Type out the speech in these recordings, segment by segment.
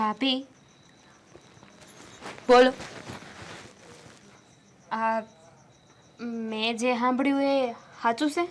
ભાભી. બોલો. આ મેં જે સાંભળ્યું એ સાચું છે?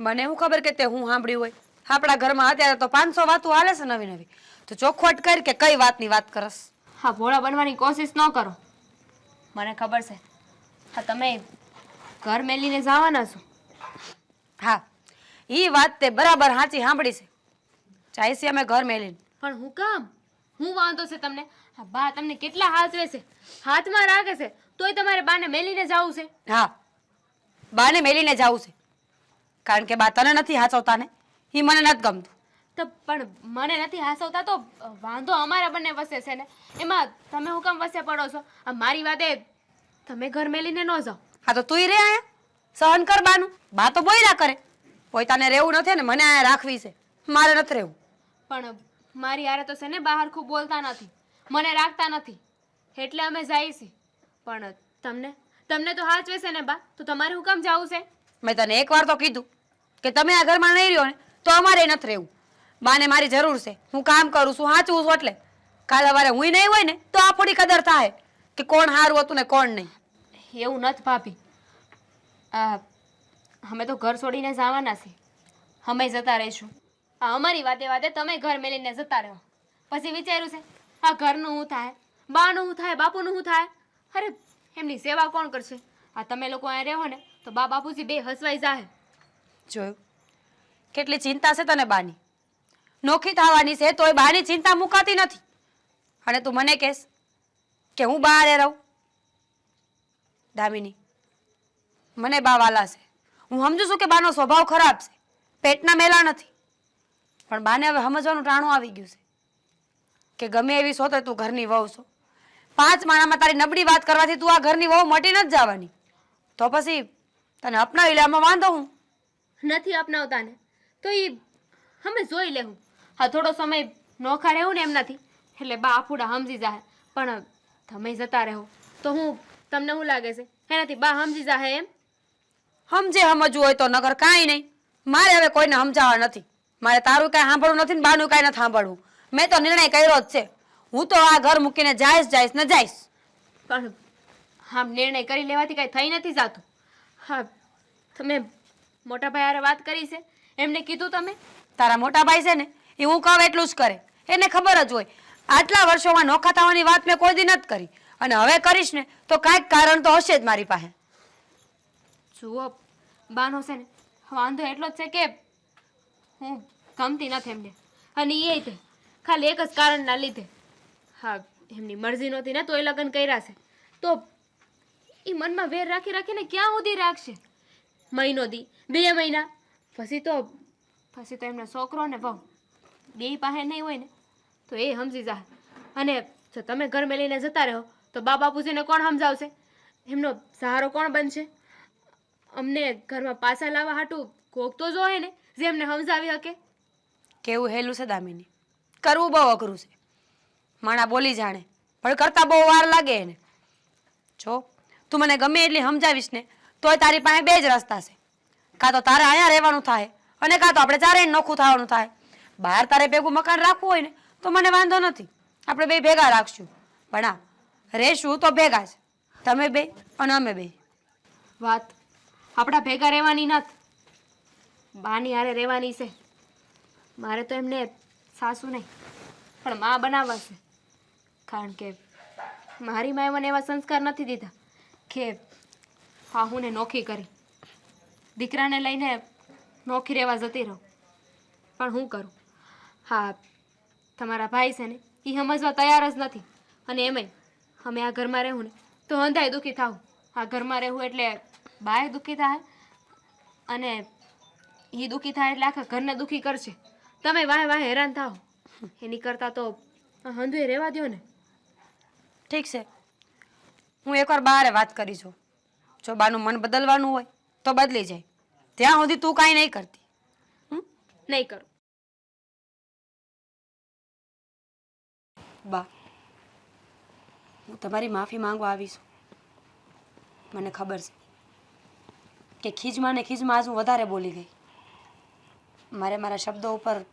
મને એવું ખબર કે તે હું સાંભળ્યું હોય. આપણા ઘરમાં અત્યારે તો પાંચસો વાતો હાલે છે નવી નવી. તો ચોખવટ કર કે કઈ વાતની વાત કરસ. હા ભોળા બનવાની કોશિશ ન કરો. મને ખબર છે. હા તમે ઘર મેલીને જવાના છો. હા એ વાત તે બરાબર સાચી સાંભળી છે. જાય છે અમે ઘર મેલીને. પણ હું કામ? હું વાંધો છે તમને? હા બા તમને કેટલા હાચવે છે હાથમાં રાખે છે તોય તમારે બાને મેલીને જવું છે. હા બાને મેલીને જાવું છે. કારણ કે બા તને નથી હાચવતા ને એ મને નથી ગમતું. તો પણ મને નથી હાસવતા તો વાંધો અમારા બંને વસે છે ને. એમાં તમે હું કામ વસે પડો છો? આ મારી વાતે તમે ઘર મેલીને ન જાઓ. હા તો તુંય રે આયા સહન કર બાનું. બા તો બોયરા કરે. પોતાને રહેવું નથી ને મને આયા રાખવી છે. મારે નથી રહેવું. પણ મારી હારે તો છે ને બહાર ખૂબ બોલતા નથી મને રાખતા નથી એટલે અમે જઈએ છીએ પણ તમને તમને તો હાચવે છે ને બા તો તમારે હું કામ જવું છે? મેં તને એકવાર તો કીધું કે તમે આ ઘરમાં નહીં રહ્યો ને તો અમારે નથી રહેવું. બાને મારી જરૂર છે હું કામ કરું છું સાચવું છું એટલે. કાલે વારે હું નહીં હોય ને તો આપણી કદર થાય કે કોણ સારું હતું ને કોણ નહીં. એવું નથી ભાભી. આ અમે તો ઘર છોડીને જવાના છીએ અમે જતા રહીશું. આ અમારી વાતે વાતે તમે ઘર મેલીને જતા રહો. પછી વિચાર્યું છે, આ ઘરનું શું થાય, બાનું શું થાય, બાપુનું શું થાય? અરે, એમની સેવા કોણ કરશે? આ તમે લોકો અહીંયા રહો ને, તો બા બાપુજી બે હસવાઈ જાય જોયું? કેટલી ચિંતા છે તને બાની? નોખી થવાની છે, તોય બાની ચિંતા મુકાતી નથી. અને તું મને કહેશ કે હું બહાર રહું. દામિની, મને બા વાલા છે. હું સમજુ છું કે બાનો સ્વભાવ ખરાબ છે. પેટના મેલા નથી. પણ બાને હવે સમજવાનું ટાણું આવી ગયું છે કે ગમે એવી છો તો તું ઘરની વહુ છો. પાંચ માણામાં તારી નબળી વાત કરવાથી તું આ ઘરની વહુ મટી નથી જવાની. તો પછી તને અપનાવી લે આમાં વાંધો હું? નથી અપનાવતા ને તો એ અમે જોઈ લેવું હા થોડો સમય નોખા રહેવું ને એમનાથી એટલે બા આફુડા સમજી જાય પણ તમે જતા રહો. તો હું તમને શું લાગે છે? એનાથી બા સમજી જાય એમ? સમજે સમજવું હોય તો નગર કાંઈ નહીં. મારે હવે કોઈને સમજાવવા નથી. મારે તારું કાંઈ સાંભળવું નથી ને બાનું કાંઈ નથી સાંભળવું. મેં તો નિર્ણય કર્યો જ છે. હું તો આ ઘર મૂકીને જાઈશ જાઈશ ને જાઈશ. પણ હા નિર્ણય કરી લેવાથી કાંઈ થઈ નથી જાતું. હા તમે મોટા ભાઈ હારે વાત કરી છે. એમને કીધું તમે? તારા મોટા ભાઈ છે ને એ હું કહું એટલું જ કરે. એને ખબર જ હોય. આટલા વર્ષોમાં નોખા થવાની વાત મેં કોઈ દી નથી કરી. અને હવે કરીશ ને તો કાંઈક કારણ તો હશે જ મારી પાસે. જુઓ બાનો છે ને વાંધો એટલો જ છે કે ગમતી નથી એમને. અને એ તે, ખાલી એક જ કારણના લીધે. હા, એમની મરજી નહોતી ને તો એ લગ્ન કર્યા છે. તો એ મનમાં વેર રાખી રાખીને ક્યાં સુધી રાખશે? મહિનો દી, બે મહિના, પછી તો પછી તો એમનો છોકરો ને વહુ. બે પાસે નહીં હોય ને, તો એ સમજી જા. અને જો તમે ઘર મેલીને જતા રહો, તો બા બાપુજીને કોણ સમજાવશે? એમનો સહારો કોણ બનશે? અમને ઘરમાં પાછા લાવવા હાટું કોક તો જોહે ને. જે એમને સમજાવી શકે. કેવું હેલું છે દામિની? કરવું બહુ અઘરું છે. માણા બોલી જાણે પણ કરતા બહુ વાર લાગે એને. જો તું મને ગમે એટલી સમજાવીશ ને તોય તારી પાસે બે જ રસ્તા છે. કાં તો તારે અહીંયા રહેવાનું થાય અને કાં તો આપણે ચારે નોખું થવાનું થાય. બહાર તારે ભેગું મકાન રાખવું હોય ને તો મને વાંધો નથી. આપણે બે ભેગા રાખશું. પણ આ રહેશું તો ભેગા જ. તમે બે અને અમે બે. વાત. આપણા ભેગા રહેવાની નથી. બાની હારે રહેવાની છે. મારે તો એમને સાસુ નહીં, પણ મા બનાવવા છે. કારણ કે મારી માએ મને એવા સંસ્કાર નથી દીધા કે હાહુને નોખી કરી. દીકરાને લઈને નોખી રહેવા જતી રહું. પણ હું કરું? હા, તમારા ભાઈ છે ને એ સમજવા તૈયાર જ નથી. અને એમય અમે આ ઘરમાં રહેવું ને તો હંધાય દુઃખી થાવું આ ઘરમાં રહેવું એટલે બાય દુઃખી થાય. અને એ દુઃખી થાય એટલે આખા ઘરને દુઃખી કરશે. તમે વાહે વાહે હેરાન થાઓ. એની કરતાં તો હંધુએ રહેવા દો ને. ઠીક છે. હું એકવાર બહારે વાત કરી છું જો બાનું મન બદલવાનું હોય તો બદલી જાય. ત્યાં સુધી તું કાંઈ નહીં કરતી? નહીં કરું. બા હું તમારી માફી માંગવા આવીશ. મને ખબર છે કે ખીજમાં ને ખીજમાં આજ હું વધારે બોલી ગઈ. મારે મારા શબ્દો ઉપર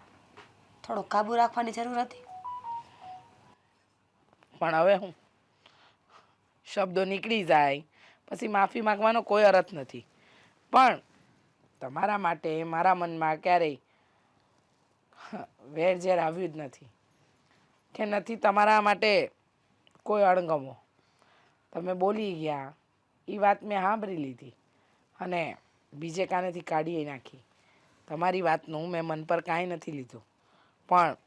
થોડો કાબુ રાખવાની જરૂર હતી. પણ હવે હું? શબ્દો નીકળી જાય, પછી માફી માંગવાનો કોઈ અર્થ નથી. પણ તમારા માટે, મારા મનમાં ક્યારેય વેરઝેર આવ્યું જ નથી. કે નથી તમારા માટે કોઈ અણગમો. તમે બોલી ગયા એ વાત મેં સાંભળી લીધી અને બીજે કાનેથી કાઢી નાખી. તમારી વાતનું મેં મન પર કાંઈ નથી લીધું. પણ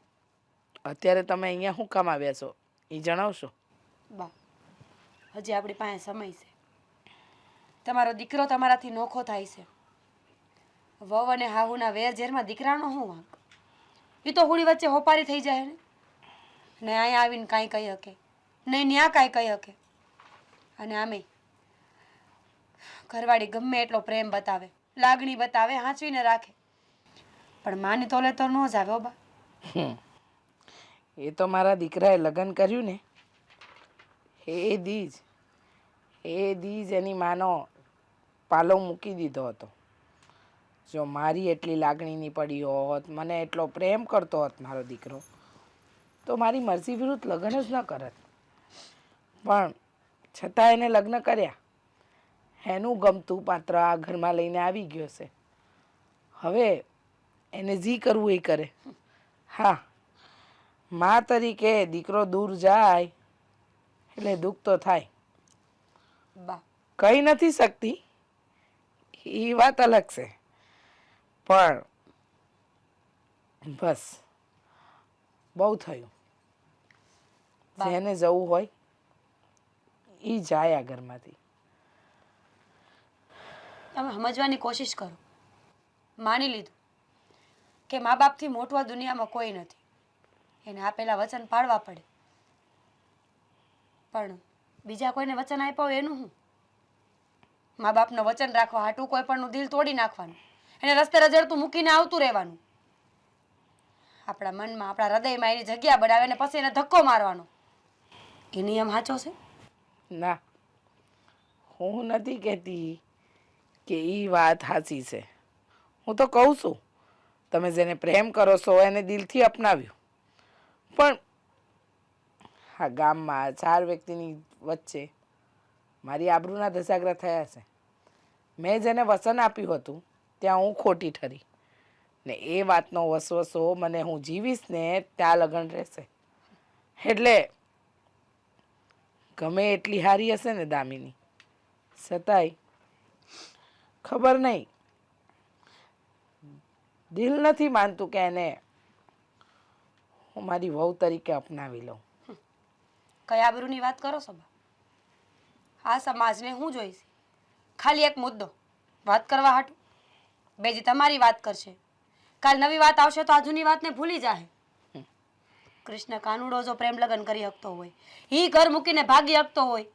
અત્યારે તમે અહીંયા શું કામ આવ્યા છો? એ જણાવશો? બા, હજી આપણી પાસે સમય છે. તમારો દીકરો તમારાથી નોખો થાય છે. વહુ અને હાહુના વેરઝેરમાં દીકરાનો શું વાંક? એ તો હોળી વચ્ચે હોપારી થઈ જાય ને. ને અહીંયા આવીને કાંઈ કહી શકે. નહીં ન્યા કાંઈ કહી શકે. અને આમે ઘરવાળી ગમે એટલો પ્રેમ બતાવે, લાગણી બતાવે, હાંચવીને રાખે. પણ માની તોલે તો ન જ આવ્યો બા. એ તો મારા દીકરાએ લગ્ન કર્યું ને. એ દીજ એ દીજ એની માનો પાલો મૂકી દીધો હતો. જો મારી એટલી લાગણીની પડી હોત, મને એટલો પ્રેમ કરતો હોત મારો દીકરો, તો મારી મરજી વિરુદ્ધ લગ્ન જ ન કરત. પણ છતાં એને લગ્ન કર્યા. એનું ગમતું પાત્ર આ ઘરમાં લઈને આવી ગયો છે. હવે એને જી કરવું એ કરે. હા મા તરીકે દીકરો દૂર જાય એટલે દુઃખ તો થાય. બા. કહી નથી શકતી એ વાત અલગ છે. પણ બસ બહુ થયું. જેને જવું હોય એ જાય આ ઘરમાંથી તમે સમજવાની કોશિશ કરો. માની લીધું. કે મા બાપથી મોટું દુનિયામાં કોઈ નથી. એને આપેલા વચન પાળવા પડે. પણ બીજા કોઈને વચન આપ્યા એનું શું? મા બાપનું વચન રાખવા હાટું કોઈ પણનું દિલ તોડી નાખવાનું. એને રસ્તે રજડતું મૂકીને આવતું રહેવાનું. આપણા મનમાં, આપણા હૃદયમાં એની જગ્યા બનાવે ને પછી એને ધક્કો મારવાનો. એ નિયમ સાચો છે? ના. હું નથી કહેતી કે એ વાત સાચી છે. હું તો કહું છું. તમે જેને પ્રેમ કરો છો, એને દિલથી અપનાવ્યું. પણ આ ગામમાં ચાર વ્યક્તિની વચ્ચે મારી આબરૂના ધસાગરા થયા છે. મેં જેને વસન આપ્યું હતું, ત્યાં હું ખોટી ઠરી. ને એ વાતનો વસવસો મને હું જીવીશ ને ત્યાં લગ્ન રહેશે. એટલે ગમે એટલી હારી હશે ને દામિની, છતાંય ખબર નહીં દિલ નથી માનતું કે એને હું મારી વહુ તરીકે અપનાવી લઉં. કયા આબરૂની વાત કરો છો બા? આ સમાજને હું જોઈશ? ખાલી એક મુદ્દો. વાત કરવા હાટું. બેજી તમારી વાત કરશે. કાલ નવી વાત આવશે તો આ જૂની વાતને ભૂલી જાહે. કૃષ્ણ કાનુડો જો પ્રેમ લગ્ન કરી શકતો હોય ઈ ઘર મૂકીને ભાગી શકતો હોય.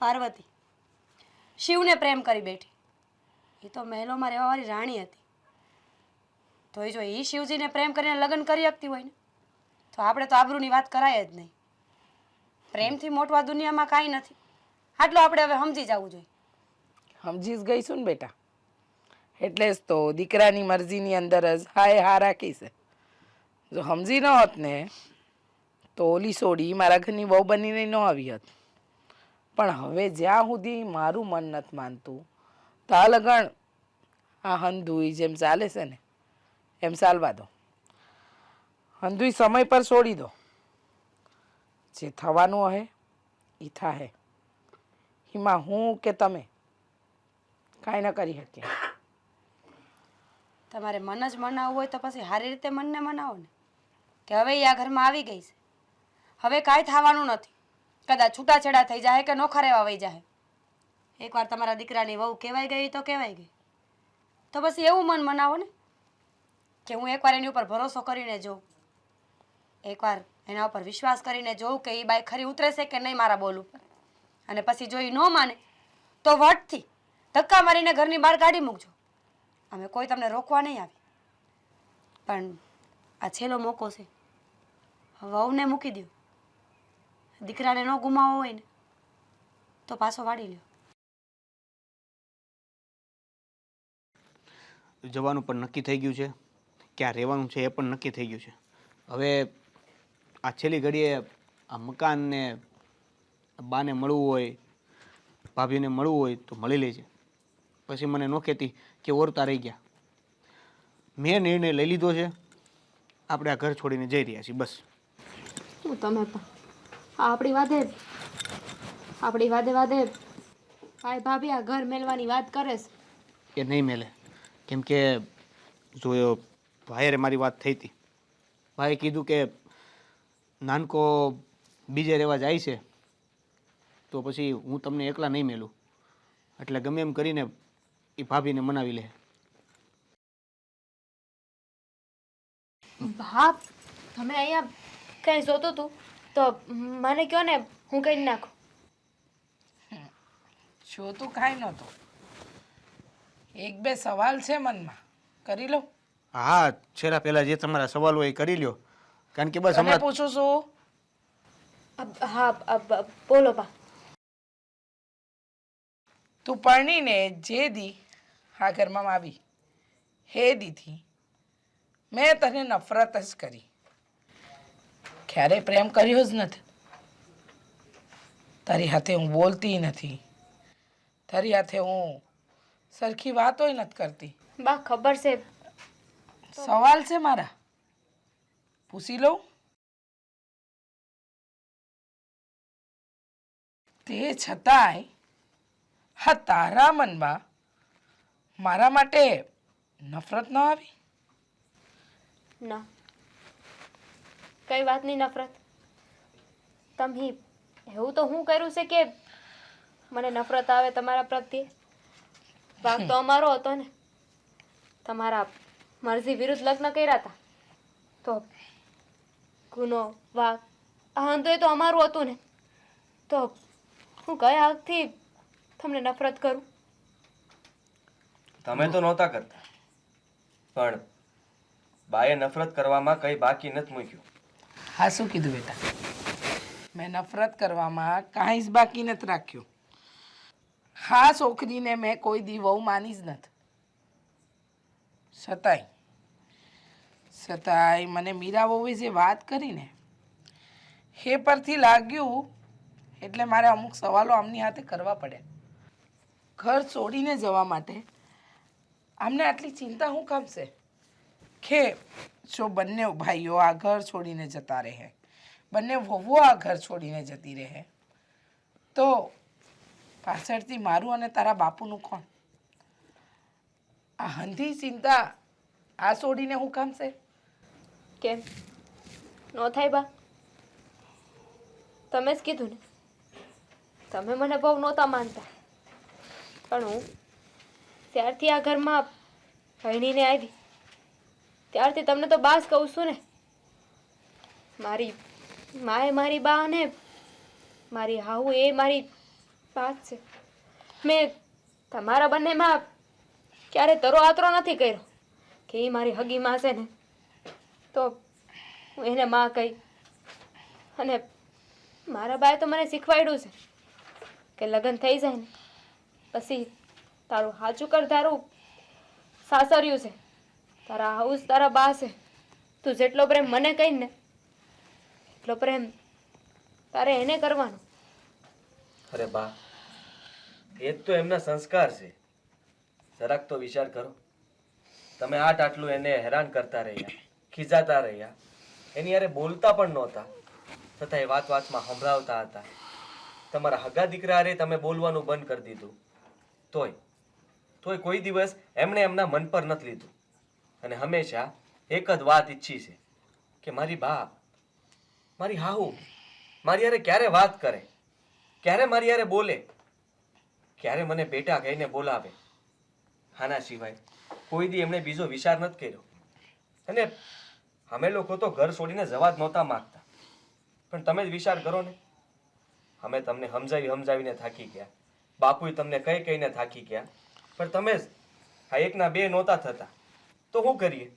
પાર્વતી શિવને પ્રેમ કરી બેઠી. એ તો મહેલોમાં રહેવાવાળી રાણી હતી. તો એ જો એ શિવજીને પ્રેમ કરીને લગ્ન કરી શકતી હોય ને, તો આપણે તો આબરૂની વાત કરાય જ નહીં. પ્રેમથી મોટું આ દુનિયામાં કાંઈ નથી. આટલું આપણે હવે સમજી જવું જોઈએ. સમજી જ ગઈશું ને બેટા. એટલે જ તો દીકરાની મરજીની અંદર જ હાય હા રાખી છે. જો સમજી ન હોત ને, તો ઓલી સોડી મારા ઘરની બહુ બનીને ન આવી હોત. પણ હવે જ્યાં સુધી મારું મન નથી માનતું, તો આ લગણ, આ હંધુઈ જેમ ચાલે છે ને એમ ચાલવા દો. હંધુઈ સમય પર છોડી દો. જે થવાનું હે એ થાહે. એમાં હું કે તમે? કાંઈ ન કરી શકીએ. તમારે મન જ મનાવવું હોય તો પછી સારી રીતે મનને મનાવો ને. કે હવે એ આ ઘરમાં આવી ગઈ છે. હવે કાંઈ થવાનું નથી. કદાચ છૂટાછેડા થઈ જાય કે નોખા રહેવા વહી જાય એકવાર તમારા દીકરાની વહુ કહેવાય ગઈ તો કહેવાય ગઈ. તો પછી એવું મન મનાવો ને. કે હું એકવાર એની ઉપર ભરોસો કરીને જોઉં. એકવાર એના ઉપર વિશ્વાસ કરીને જોઉં કે એ બાઈ ખરી ઉતરે છે કે નહીં મારા બોલ ઉપર. અને પછી જો એ ન માને, તો વટથી ધક્કા મારીને ઘરની બહાર કાઢી મૂકજો. અમે કોઈ તમને રોકવા નહીં આવે. પણ આ છેલ્લો મોકો છે. વહુને મૂકી દો દીકરાને ન ગુમાવો હોય ને, તો પાછો વાળી લ્યો. જવાનું પણ નક્કી થઈ ગયું છે. ક્યાં રહેવાનું છે એ પણ નક્કી થઈ ગયું છે. હવે આ છેલ્લી ઘડીએ આ મકાનને બાને મળવું હોય ભાભીને મળવું હોય તો મળી લેજે પછી મને ન કહેતી કે ઓરતા રહી ગયા. મેં નિર્ણય લઈ લીધો છે. આપણે આ ઘર છોડીને જઈ રહ્યા છીએ બસ. શું તમે પણ? આ આપણી વાદે આપણી વાદે વાદે ભાઈ ભાભી આ ઘર મેલવાની વાત કરે છે. એ નહીં મેલે. કેમ કે જો એ ભાઈએ મારી વાત થઈ હતી. ભાઈએ કીધું કે નાનકો બીજે રહેવા જાય છે તો પછી હું તમને એકલા નહીં મેલું. એટલે ગમે એમ કરીને એ ભાભીને મનાવી લે. ભાપ તમે અહીંયા કંઈ જોતું તું? તો મને કહો ને હું કરી નાખું? જોતું કાંઈ નહોતું. એક બે સવાલ છે મનમાં. કરી લો હા છેલ્લા પહેલા જે તમારા સવાલ હોય એ કરી લ્યો. કારણ કે બસ તમે હમણાં પૂછું છું? અબ હા અબ અબ બોલો બા. તું પરણીને જે દી આ ઘરમાં આવી હે દીધી મેં તને નફરત જ કરી. ક્યારેય પ્રેમ કર્યો જ નથી. તારી હાથે હું બોલતી નથી. તારી હાથે હું સરખી વાતોય નથી કરતી. બા ખબર છે સવાલ છે મારા. પૂછી લઉં? તે છતાંય હા તારા મનમાં મારા માટે નફરત ન આવી? ના. કઈ વાતની નફરત? તમે એવું તો હું કર્યું છે કે મને નફરત આવે તમારા પ્રત્યે? ભાગ તો અમારો હતો ને. તમારા મરજી વિરુદ્ધ લગ્ન કર્યા હતા. તો ગુનો વાક આ તો એ તો અમારું હતું ને. તો હું કયા હકથી તમને નફરત કરું? તમે તો નહોતા કરતા. પણ બાએ નફરત કરવામાં કંઈ બાકી નથી મૂક્યું. હા શું કીધું બેટા? મેં નફરત કરવામાં કાંઈ જ બાકી નથી રાખ્યું. હા છોકરીને મેં કોઈ દી વહુ માની જ નથી. છતાંય છતાંય મને મીરા વહુએ જે વાત કરીને હે પરથી લાગ્યું, એટલે મારે અમુક સવાલો આમની હાથે કરવા પડે ઘર છોડીને જવા માટે આમને આટલી ચિંતા શું કામશે કે જો બંને ભાઈઓ આ ઘર છોડીને જતા રહે, બંને વહુઓ આ ઘર છોડીને જતી રહે, તો પાછળથી મારું અને તારા બાપુનું કોણ? આ હંધી ચિંતા આ છોડીને હું કામ છે? કેમ? ન થાય બા. તમે જ કીધું ને. તમે મને બહુ નહોતા માનતા. પણ હું ત્યારથી આ ઘરમાં ભણીને આવી. ત્યારથી તમને તો બાસ કહું છું ને. મારી માએ મારી બા અને મારી હાહુ એ મારી બાત છે. મેં તમારા બંનેમાં ક્યારે તરો આતરો નથી કર્યો? કે એ મારી હગી માં છે ને, તો હું એને માં કહી અને મારા બાએ તો મને શીખવાડ્યું છે કે લગ્ન થઈ જાય ને, પછી તારું હાચું કર તારું સાસર્યું છે, તારા હાઉસ તારા બા છે, તું જેટલો પ્રેમ મને કહી ને, એટલો પ્રેમ તારે એને કરવાનો. અરે બા, એ તો એમના સંસ્કાર છે. જરાક તો વિચાર કરો. તમે આટ આટલું એને હેરાન કરતા રહ્યા, ખીજાતા રહ્યા. એની યારે બોલતા પણ નહોતા. છતાં એ વાત વાતમાં સંભળાવતા હતા. તમારા હગા દીકરા હારે તમે બોલવાનું બંધ કરી દીધું. તોય તોય કોઈ દિવસ એમણે એમના મન પર નથી લીધું. અને હંમેશા એક જ વાત ઈચ્છી છે, કે મારી બા મારી હાહુ, મારી યારે ક્યારે વાત કરે? ક્યારે મારી યારે બોલે? ક્યારે મને બેટા કહીને બોલાવે? આના સિવાય કોઈ દી એમણે બીજો વિચાર નથી કર્યો. અને અમે લોકો તો ઘર છોડીને જવા જ નહોતા માગતા. પણ તમે જ વિચાર કરો ને. અમે તમને સમજાવી સમજાવીને થાકી ગયા. બાપુએ તમને કઈ કહીને થાકી ગયા. પણ તમે જ આ એકના બે નહોતા થતા. તો શું કરીએ?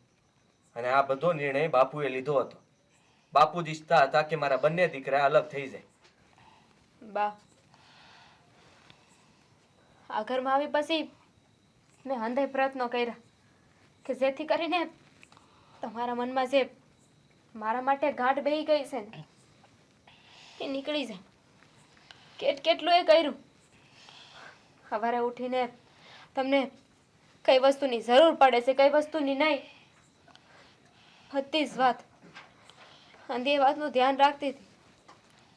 અને આ બધો નિર્ણય બાપુએ લીધો હતો. બાપુ ઈચ્છતા હતા કે મારા બંને દીકરા અલગ થઈ જાય. બા, આ ઘરમાં આવી પછી મેં હંધાઈ પ્રયત્નો કર્યા કે જેથી કરીને તમારા મનમાં જે મારા માટે ગાંઠ બેહી ગઈ છે ને, એ નીકળી જાય. કેટ કેટલું એ કર્યું? સવારે ઉઠીને તમને કઈ વસ્તુની જરૂર પડે છે, કઈ વસ્તુની નહીં? બધી જ વાત. અને એ વાતનું ધ્યાન રાખતી હતી.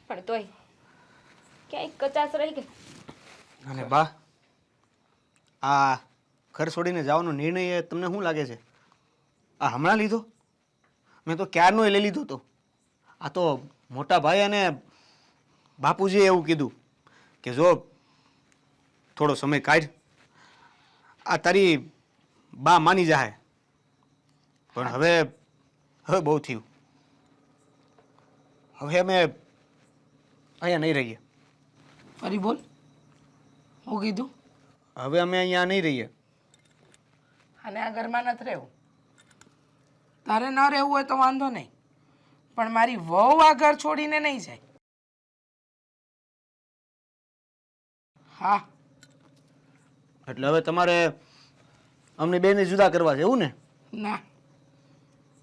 પણ તોય ક્યાંય કચાશ રહી ગઈ. અને બા, આ ઘર છોડીને જવાનો નિર્ણય એ તમને શું લાગે છે? આ હમણાં લીધો? મેં તો ક્યારનો લઈ લીધો હતો આ તો મોટા ભાઈ અને બાપુજીએ એવું કીધું કે જો થોડો સમય કાઢ. આ તારી બા માની જાય પણ હવે હવે બહુ થયું. હવે અમે અહીંયા નહીં રહીએ. ફરી બોલ. હું કીધું? હવે અમે અહીંયા નહીં રહીએ. અને આ ઘરમાં નથી રહેવું. તારે ન રહેવું હોય તો વાંધો નહીં. પણ મારી વહુ આ ઘર છોડીને નહીં જાય. હા. એટલે હવે તમારે અમને બેને જુદા કરવા છે એવું ને? ના.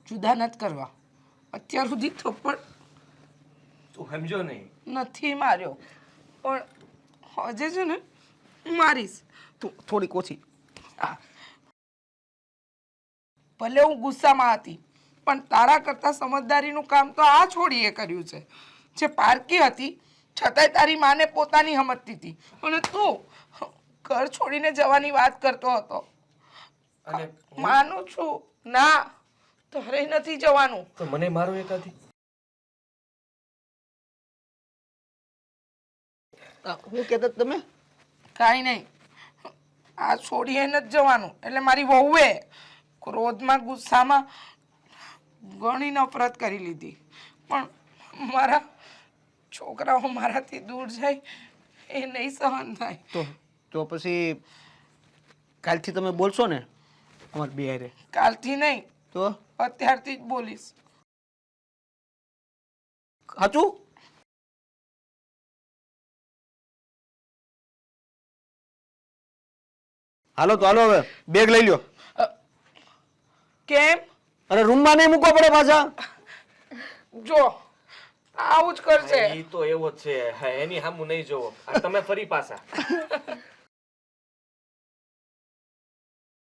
જુદા નથી કરવા. અત્યાર સુધી થપ્પડ તું સમજો નહીં. નથી માર્યો. પણ હજે છે ને મારીશ. તું થોડીક ઓછી. હા. ભલે હું ગુસ્સામાં હતી પણ તારા કરતાં સમજદારીનું કામ તો આ છોડીએ કર્યું છે. જે પારકી હતી છતાંય તારી માને પોતાની સમજતી હતી અને તું ઘર છોડીને જવાની વાત કરતો હતો. માનું છું ના તારે નથી જવાનું. તો મને મારો એકાદી. હું કહેતા તમે? કાંઈ નહીં. આ છોડીએ નથી જવાનું એટલે મારી વહુએ ક્રોધમાં ગુસ્સામાં ઘણી નફરત કરી લીધી. પણ મારા છોકરાઓ મારાથી દૂર જાય એ નહીં સહન થાય. તો તો પછી કાલથી તમે બોલશો ને અમારે બે હારે? કાલથી નહીં. તો? અત્યારથી જ બોલીશ. સાચું હાલો તો હાલો હવે. બેગ લઈ લ્યો. કેમ? અરે રૂમમાં નહીં મૂકવા પડે પાછા. જો આવું જ કરશે એ તો એવો જ છે. હા, એની સામું નહીં જોવો. આ તમે ફરી પાછા.